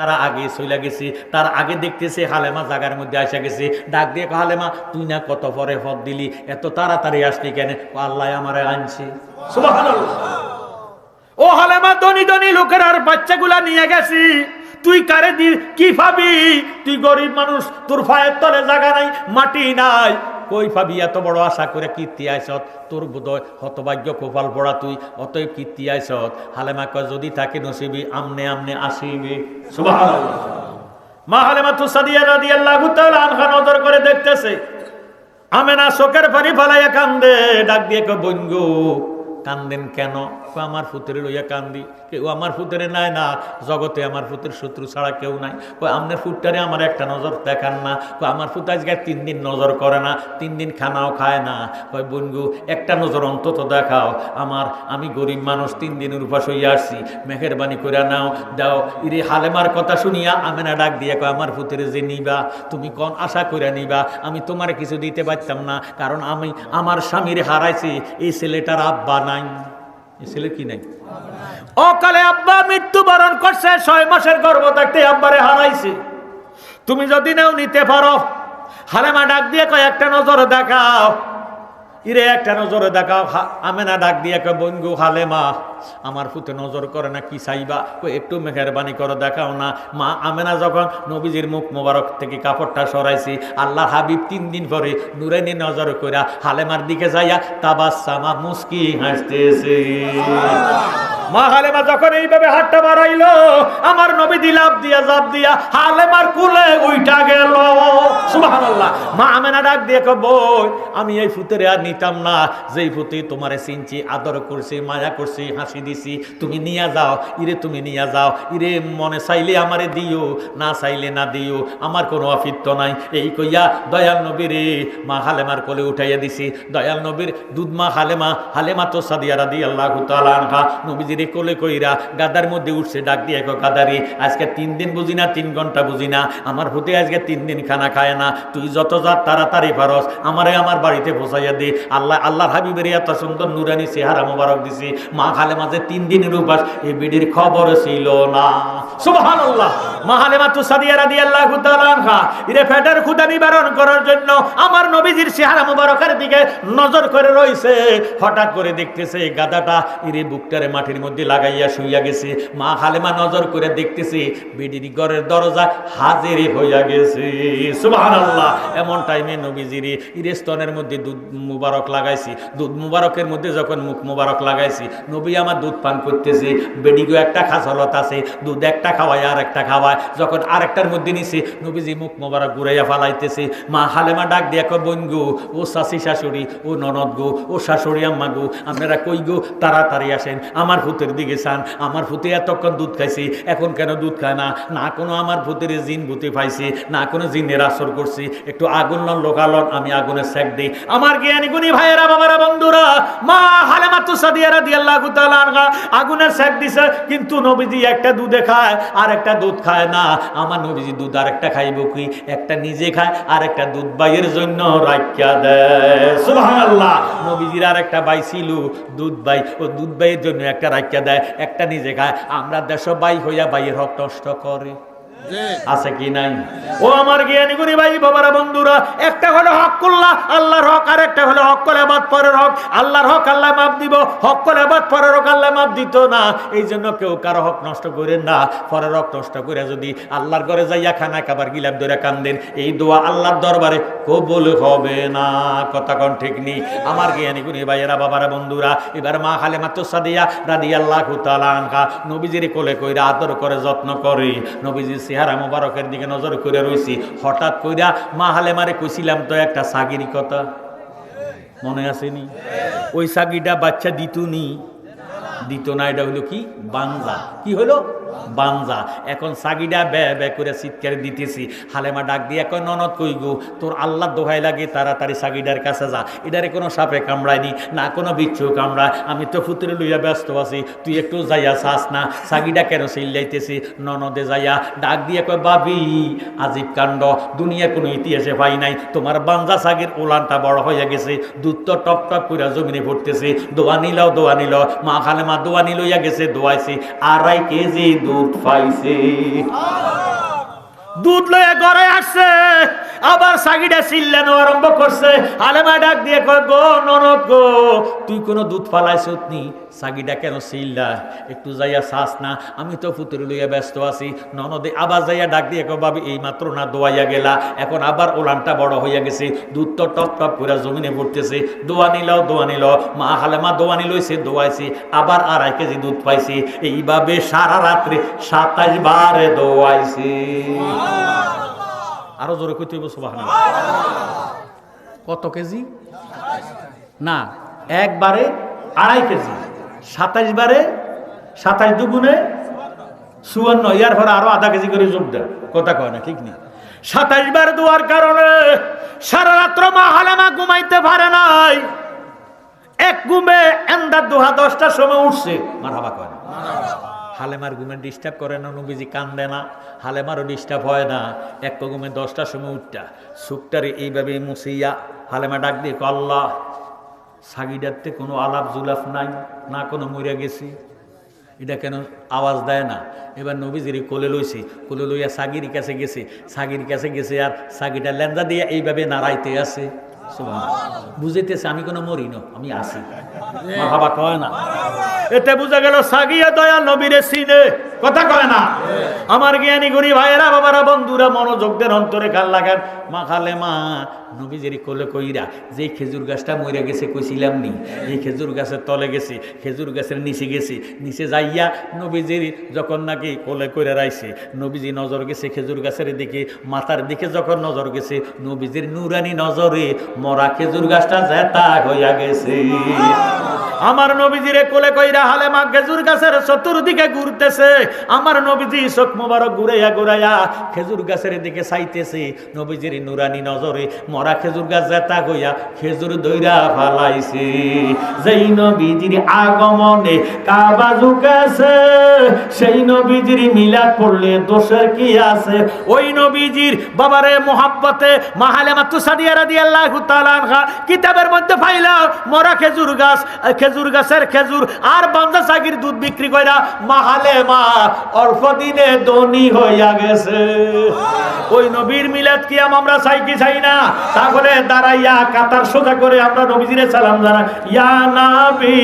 তারা আগে চলে গেছে, তার আগে দেখতেছে হালেমা জাগার মধ্যে আসা গেছে। ডাক দিয়ে হালেমা, তুই না কত পরে ফদ দিলি? এত তাড়াতাড়ি আসলি কেন? আল্লাহ আমারে আনছে। ও হালেমা, ধনী ধনী লোকের, আর বাচ্চাগুলা নিয়ে গেছি। তুই কারে দি, কি ভাবি? তুই গরিব মানুষ, তোর ফায়ের তলে জায়গা নাই, মাটি নাই। কই পাবি? এত বড় আশা করে কীর্তি আইসত। তোর বোধয় হতভাগ্য কোপাল পড়া তুই, অতএব কীর্তি আইসত। হালেমা কয়, যদি থাকে নসিবি, আমনে আমনে আসিবি। মা হালেমা তুসাদিয়া রাদিয়াল্লাহু তাআলা আনহা নজর করে দেখতেছে। আমেনা শোকের পানি ফালাইয়া কান্দে, ডাক দিয়ে কয়, বন্ধু কান্দেন কেন? আমার ফুতেরে লইয়া কান্দি। কেউ আমার ফুতেরে নাই না, জগতে আমার ফুতের শত্রু ছাড়া কেউ নাই। কয় আপনার ফুটটারে আমার একটা নজর দেখান না। কয়, আমার ফুট আজকে তিন দিন নজর করে না, তিন দিন খানাও খায় না। কয়, বন্ধু, একটা নজর অন্তত দেখাও। আমার, আমি গরিব মানুষ, তিন দিনের উপাস হইয়া আসছি। মেহেরবানি করে নাও, দাও। ইরে হালেমার কথা শুনিয়া আমেনা ডাক দিয়ে কয়, আমার ফুতেরে যে নিবা, তুমি কোন আশা করে নিবা? আমি তোমার কিছু দিতে পারতাম না, কারণ আমি আমার স্বামীর হারাইছি। এই ছেলেটার আব্বা নাই। ছেলে কি নাই? অকালে আব্বা মৃত্যুবরণ করছে, ছয় মাসের গর্ভ থাকতে আব্বারে হারাইছে। তুমি যদি নাও নিতে পারো হালেমা ডাক দিয়ে কয় একটা নজর দেখাও। ইরে একটা নজরে দেখাও হা- আমেনা ডাক দিয়ে একটা বন্ধু হালে মা আমার ফুতে নজর করে না, কি চাইবা? একটু মেহরবানি করে, দেখাও না। মা আমেনা যখন নবীজির মুখ মোবারক থেকে কাপড়টা সরাইছি, আল্লাহ হাবিব তিন দিন পরে নুরানি নজর কইরা হালেমার দিকে যাইয়া তাবাসামা মুস্কি হাসতেছে। মা হালেমা যখন এইভাবে হাতটা বাড়াইলো, আমার নবী দিলাপ দিয়া, জাপ দিয়া, হালেমার কুলে উইটা গেল। মা আমেনা ডাক দিয়ে আমি এই আর নিতাম না। যেই তোমারে আদর করছি, মায়া করছি, হাসি দিছি, তুমি নিয়া যাও, ইরে তুমি নিয়া যাও। ইরে মনে চাইলে আমারে দিও, না চাইলে না দিও, আমার কোনো অফিত্ত নাই। এই কইয়া দয়াল নবীরে মা হালেমার কোলে উঠাইয়া দিছি। দয়াল নবীর দুধ মা হালেমা হালেমা তো সাদিয়া রাদি আল্লাহ আনহা। নবীজিরে কোলে কইরা গাদার মধ্যে উঠছে ডাক দিয়ে কয়, গাদারি আজকে তিন দিন বুঝি না তিন ঘণ্টা বুঝি না? আমার হতে আজকে তিন দিন খানা খায় না। তুই যত যা তাড়াতাড়ি পারস আমারে আমার বাড়িতে পৌঁছাইয়া দে। আল্লাহ আল্লাহর হাবিবের এত সুন্দর নুরানি চেহারা মোবারক দিছি। মা খালে মাঝে তিন দিনের উপাস এই বিডির খবর ছিল না। সুবহানাল্লাহ। মা হালেমা তু সাদিয়া রাদিয়াল্লাহু তাআলা আনহা ইরে ফেটের ক্ষুধা নিবারণ করার জন্য আমার নবীজির চেহারা মোবারকের দিকে নজর করে রইছে। হঠাৎ করে দেখতেছে গাদাটা ইরে বুকটারে মাটির মধ্যে লাগাইয়া শুইয়া গেছে। মা হালেমা নজর করে দেখতেছে, বিডির ঘরের দরজা হাজির হইয়া গেছে। সুবহানাল্লাহ, এমন টাইমে নবীজিরে ইরে স্তনের মধ্যে দুধ মুবারক লাগাইছি। দুধ মুবারকের মধ্যে যখন মুখ মুবারক লাগাইছি, নবী আমার দুধ পান করতেছে। বেডিগো একটা খাসলত আছে, দুধ একটা খাওয়ায়, আর একটা খাওয়ায়। যখন আরেকটার মধ্যে নিছে, নবীজি মুখ মুবারক ঘুরাইয়া ফালাইতেছে। মা হালেমা ডাক দিয়া কয়, বোন গো, ও শাশি শাশুড়ি, ও ননদ গো, ও শাশুড়ি আম্মা গো, আপনারা কই গো? তাড়াতাড়ি আসেন। আমার ভূতের দিকে চান। আমার ভূতে এতক্ষণ দুধ খাইছে, এখন কেন দুধ খায় না? না কোনো আমার ভূতের জিন ভূতে পাইছে, না কোনো জিনের আসর করছে। একটু আগুন লন, লোকালন, আমি আগুনের সেক দিই। আমার জ্ঞানী গুণী ভাইয়েরা, বাবারা, বন্ধুরা আগুনের দিছে, কিন্তু নবীজি একটা দুধে খায় আর একটা দুধ খায় না। আমার নবীজি দুধ আর একটা খাইব কি? একটা নিজে খায় আর একটা দুধ বাইয়ের জন্য রাখিয়া দেয়। নবীজির আর একটা বাই ছিল, দুধ বাই ও দুধ বাইয়ের জন্য একটা রাখিয়া দেয়, একটা নিজে খায়। আমরা দেশ বাই হইয়া বাইয়ের হক নষ্ট করে। আছে কি নাই? ও আমার জ্ঞানী গুণী ভাই, বাবারা, বন্ধুরা, একটা হলো হক করলা আল্লাহর হক আর একটা হলো হক করে বাদ পরের হক। আল্লাহর হক, আল্লাহ মাপ দিব। হক করে বাদ পরের হক, আল্লাহ মাপ দিত না। এই জন্য কেউ কারও হক নষ্ট করেন না। পরের হক নষ্ট করে যদি আল্লাহর ঘরে যাইয়া খানা খাবার গিলাম ধরে কান্দেন, এই দোয়া আল্লাহর দরবারে কবুল হবে না। কথা কোন ঠিক নেই আমার জ্ঞানী গুণী ভাইয়েরা, বাবারা, বন্ধুরা, এবার মা খালে মাত্র সাদিয়া রাদি আল্লাহ নবীজির কোলে কইরা আদর করে, যত্ন করে। নবীজির চেহারা মোবারকের দিকে নজর করে রয়েছি হঠাৎ কইরা, মা হালে মারে কইছিলাম তো একটা সাগিরি কথা। মনে আসেনি? ওই সাগিটা বাচ্চা দিতুনি দিত না, এটা হলো কি? বাংলা। কি হলো বাঞ্জা। এখন সাগিডা বে বে করে চিৎকার দিতেছি। হালেমা ডাক দিয়ে কয়, ননদ কই গো? তোর আল্লাহ দোহাই লাগে, তাড়াতাড়ি সাগিডার কাছে যা। এটারে কোনো সাপে কামড়ায়নি, না কোনো বিচ্ছু কামড়ায়। আমি তো ফুতুরে লইয়া ব্যস্ত আছি, তুই একটু যাইয়া চাস না। সাগিডা কেন চিল্লাইতেছি? ননদে যাইয়া ডাক দিয়ে কয়, বাবি, আজিব কাণ্ড। দুনিয়া কোনো ইতিহাসে পাই নাই। তোমার বাঞ্জা সাগির ওলানটা বড় হয়ে গেছে। দুধ তো টপ টপ করে জমিনে পড়তেছে দোয়া নিলাও, দোয়া নিল মা খালে মা দোয়া নিলইয়া গেছে, দোয়াইছে। আড়াই কেজি দুধ পাইছে। দুধ লয়ে ঘরে আসছে, আবার সাগিটা চিল্লানো আরম্ভ করছে। আলেমা ডাক দিয়ে কয়, গো ননদ গো, তুই কোনো দুধ ফালাইছ নি? সাগিটা কেন চিল্লা? একটু যাইয়া চাস না। আমি তো ফুতুরি লইয়া ব্যস্ত আছি। ননদে আবার যাইয়া ডাক দিয়ে কয় ভাবি এই মাত্র না দোয়াইয়া গেলা। এখন আবার ওলানটা বড় হইয়া গেছে। দুধ তো টপ টপ করে জমিনে পড়তেছে। দোয়া নিলাও দোয়া নিল মা হালেমা দোয়া নিলইছে দোয়াইছে। আবার আড়াই কেজি দুধ পাইছে। এইভাবে সারা রাত্রে সাতাশ বারে দোয়াইছে। আরও জোরে কইতে হইব সুবহানাল্লাহ। কত কেজি? না একবারে আড়াই কেজি। সাতাইশ বারে সাতাইশ দুগুণে চুয়ান্ন। ইয়ার পরে আরও আধা কেজি করে যোগ দেয় কথা কয় না ঠিক নেই। সাতাইশ বার দোয়ার কারণে সারা রাত্র মা হালেমা ঘুমাইতে পারে নাই। এক ঘুমে এন্দার দুহা দশটার সময় উঠছে। মার হাবা কয় না। হালেমার ঘুমে ডিস্টার্ব করে না নবীজি কান্দে না। হালেমারও ডিস্টার্ব হয় না। এক ঘুমে দশটার সময় উঠটা। সুকটারে এইভাবে মুসিয়া হালেমা ডাক দিয়ে কয়, আল্লাহ সাগিডারতে কোনো আলাপ জুলাফ নাই, না কোনো মরিয়া গেছি। এটা কেন আওয়াজ দেয় না? এবার নবীজির কোলে লইছি, কোলে লইয়া সাগির কাছে গেছে, সাগির কাছে গেছে আর সাগিটা লেন্দা দিয়ে এইভাবে নাড়াইতে আছে। বুঝাইতেছে, আমি কোনো মরি না, আমি আছি। বাবা কয় না? এতে বুঝা গেল সাগিয়া দয়া নবীরে সিনে কথা কয় না? আমার জ্ঞানী গুণী ভাইয়েরা, বাবারা, বন্ধুরা, মনোযোগ দেন, অন্তরে কাল লাগান। মা খালে মা নবীজের কোলে কইরা, যে খেজুর গাছটা মরে গেছে কইছিলাম নি, এই খেজুর গাছের তলে গেছে, খেজুর গাছের নিচে গেছে, নিচে যাইয়া নবীজির যখন নাকি কোলে কইরা রাইছে, নবীজি নজর গেছে খেজুর গাছের দিকে, মাথার দিকে যখন নজর গেছে, নবীজির নুরানি নজরে মরা খেজুর গাছটা জেতা হইয়া গেছে। আমার নবীজিরে কোলে কইরা হালে মা খেজুর গাছের চতুর্দিকে ঘুরতেছে। আমার নবীজি চোখ মোবারক ঘুরাইয়া ঘুরাইয়া খেজুর গাছের দিকে চাইতেছে। নবীজির নুরানি নজরে মরা খেজুর গাছ জেতা হইয়া খেজুর দইরা ফালাইছে। যেই নবীজির আগমনে কাবা ঝুঁকেছে সেই নবীজির মিলাদ পড়লে দোষের কি আছে? ওই নবীজির বাবারে মোহাব্বতে মাহালে মাত্র সাদিয়া রাদি আল্লাহ কিতাবের মধ্যে পাইলা মরা খেজুর গাছ খেজুর গাছের খেজুর, আর বান্দা সাগির দুধ বিক্রি কইরা মাহালে মা, অল্প দিনে ধনী হইয়া গেছে। ওই নবীর মিলাদ কি আমরা চাই কি চাই না? তাহলে দাঁড়াইয়া কাতার সোজা করে আমরা নবীজিরে সালাম জানা ইয়া নাবি